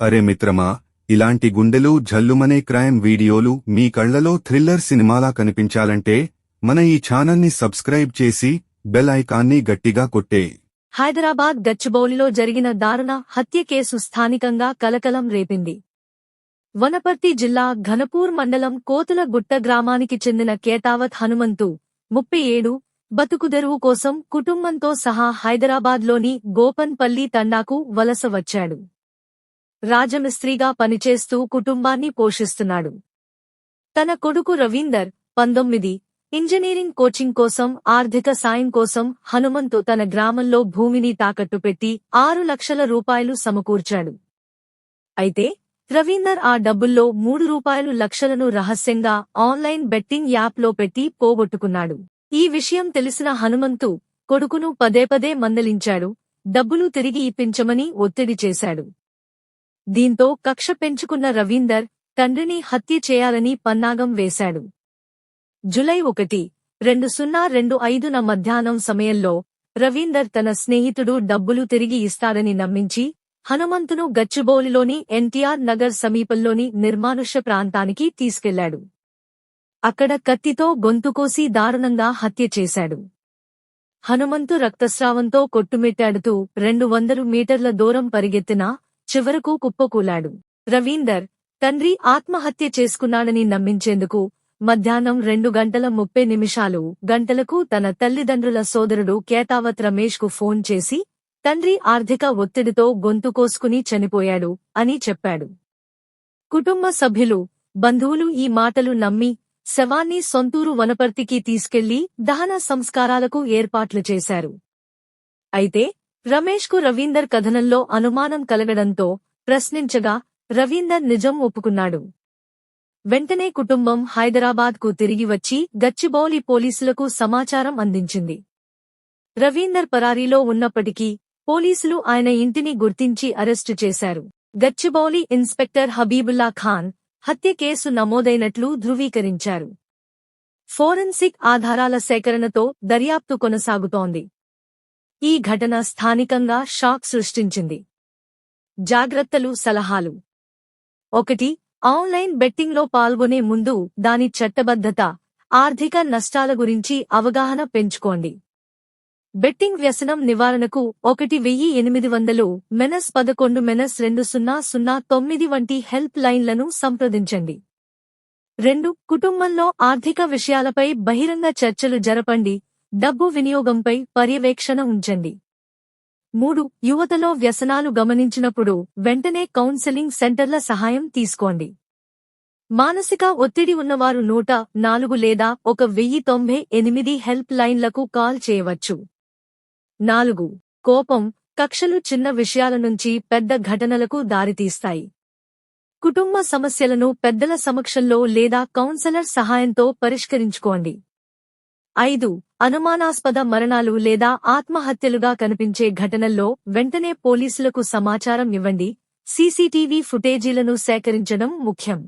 అరే మిత్రమా ఇలాంటి గుండెలు జల్లుమనే క్రైమ్ వీడియోలు మీ కళ్ళలో థ్రిల్లర్ సినిమాలా కనిపించాలంటే మన ఈ ఛానల్ని సబ్స్క్రైబ్ చేసి బెల్ ఐకాన్ని గట్టిగా కొట్టే. హైదరాబాద్ గచ్చిబౌలిలో జరిగిన దారుణ హత్య కేసు స్థానికంగా కలకలం రేపింది. వనపర్తి జిల్లా ఘనపూర్ మండలం కోతుల గుట్ట గ్రామానికి చెందిన కేతావత్ హనుమంతు ముప్పై ఏడు బతుకుదెరువు కోసం కుటుంబంతో సహా హైదరాబాద్లోని గోపన్పల్లి తండాకు వలస వచ్చాడు. రాజమిస్త్రీగా పనిచేస్తూ కుటుంబాన్ని పోషిస్తున్నాడు. తన కొడుకు రవీందర్ పంతొమ్మిది ఇంజనీరింగ్ కోచింగ్ కోసం ఆర్థిక సాయం కోసం హనుమంతు తన గ్రామంలో భూమిని తాకట్టు పెట్టి ఆరు లక్షల రూపాయలు సమకూర్చాడు. అయితే రవీందర్ ఆ డబ్బుల్లో మూడు రూపాయలు లక్షలను రహస్యంగా ఆన్లైన్ బెట్టింగ్ యాప్లో పెట్టి పోగొట్టుకున్నాడు. ఈ విషయం తెలిసిన హనుమంతు కొడుకును పదే పదే మందలించాడు డబ్బులు తిరిగి ఇప్పించమని ఒత్తిడి చేశాడు. దీంతో కక్ష పెంచుకున్న రవీందర్ తండ్రిని హత్య చేయాలని పన్నాగం వేశాడు. జులై ఒకటి రెండు సున్నా రెండు ఐదున మధ్యాహ్నం సమయంలో రవీందర్ తన స్నేహితుడు డబ్బులు తిరిగి ఇస్తాడని నమ్మించి హనుమంతును గచ్చిబౌలిలోని ఎన్టీఆర్ నగర్ సమీపంలోని నిర్మానుష్య ప్రాంతానికి తీసుకెళ్ళాడు. అక్కడ కత్తితో గొంతుకోసి దారుణంగా హత్య చేశాడు. హనుమంతు రక్తస్రావంతో కొట్టుమిట్టాడుతూ రెండు వందలు మీటర్ల దూరం పరిగెత్తినా చివరకు కుప్పకూలాడు. రవీందర్ తండ్రి ఆత్మహత్య చేసుకున్నాడని నమ్మించేందుకు మధ్యాహ్నం రెండు గంటల ముప్పై నిమిషాలు గంటలకు తన తల్లిదండ్రుల సోదరుడు కేతావత్ రమేష్కు ఫోన్ చేసి తండ్రి ఆర్థిక ఒత్తిడితో గొంతు కోసుకుని చనిపోయాడు అని చెప్పాడు. కుటుంబ సభ్యులు బంధువులు ఈ మాటలు నమ్మి శవాన్ని సొంతూరు వనపర్తికి తీసుకెళ్ళి దహన సంస్కారాలకు ఏర్పాట్లు చేశారు. అయితే రమేష్కు రవీందర్ కథనంలో అనుమానం కలగడంతో ప్రశ్నించగా రవీందర్ నిజం ఒప్పుకున్నాడు. వెంటనే కుటుంబం హైదరాబాద్కు తిరిగి వచ్చి గచ్చిబౌలి పోలీసులకు సమాచారం అందించింది. రవీందర్ పరారీలో ఉన్నప్పటికీ పోలీసులు ఆయన ఇంటిని గుర్తించి అరెస్టు చేశారు. గచ్చిబౌలి ఇన్స్పెక్టర్ హబీబుల్లా ఖాన్ హత్య కేసు నమోదైనట్లు ధృవీకరించారు. ఫోరెన్సిక్ ఆధారాల సేకరణతో దర్యాప్తు కొనసాగుతోంది. ఈ ఘటన స్థానికంగా షాక్ సృష్టించింది. జాగ్రత్తలు సలహాలు. ఒకటి ఆన్లైన్ బెట్టింగ్లో పాల్గొనే ముందు దాని చట్టబద్ధత ఆర్థిక నష్టాల గురించి అవగాహన పెంచుకోండి. బెట్టింగ్ వ్యసనం నివారణకు ఒకటి వెయ్యి ఎనిమిది వందలు మెనస్ పదకొండు మెనస్ రెండు సున్నా సున్నా తొమ్మిది వంటి హెల్ప్ లైన్లను సంప్రదించండి. రెండు కుటుంబంలో ఆర్థిక విషయాలపై బహిరంగ చర్చలు జరపండి. డబ్బు వినియోగంపై పర్యవేక్షణ ఉంచండి. మూడు యువతలో వ్యసనాలు గమనించినప్పుడు వెంటనే కౌన్సెలింగ్ సెంటర్ల సహాయం తీసుకోండి. మానసిక ఒత్తిడి ఉన్నవారు నూట నాలుగు లేదా ఒక వెయ్యి తొంభై ఎనిమిది హెల్ప్ లైన్లకు కాల్ చేయవచ్చు. నాలుగు కోపం కక్షలు చిన్న విషయాల నుంచి పెద్ద ఘటనలకు దారితీస్తాయి. కుటుంబ సమస్యలను పెద్దల సమక్షంలో లేదా కౌన్సెలర్ సహాయంతో పరిష్కరించుకోండి. ఐదు అనుమానాస్పద మరణాలు లేదా ఆత్మహత్యలుగా కనిపించే ఘటనల్లో వెంటనే పోలీసులకు సమాచారం ఇవ్వండి. సీసీటీవీ ఫుటేజీలను సేకరించడం ముఖ్యం.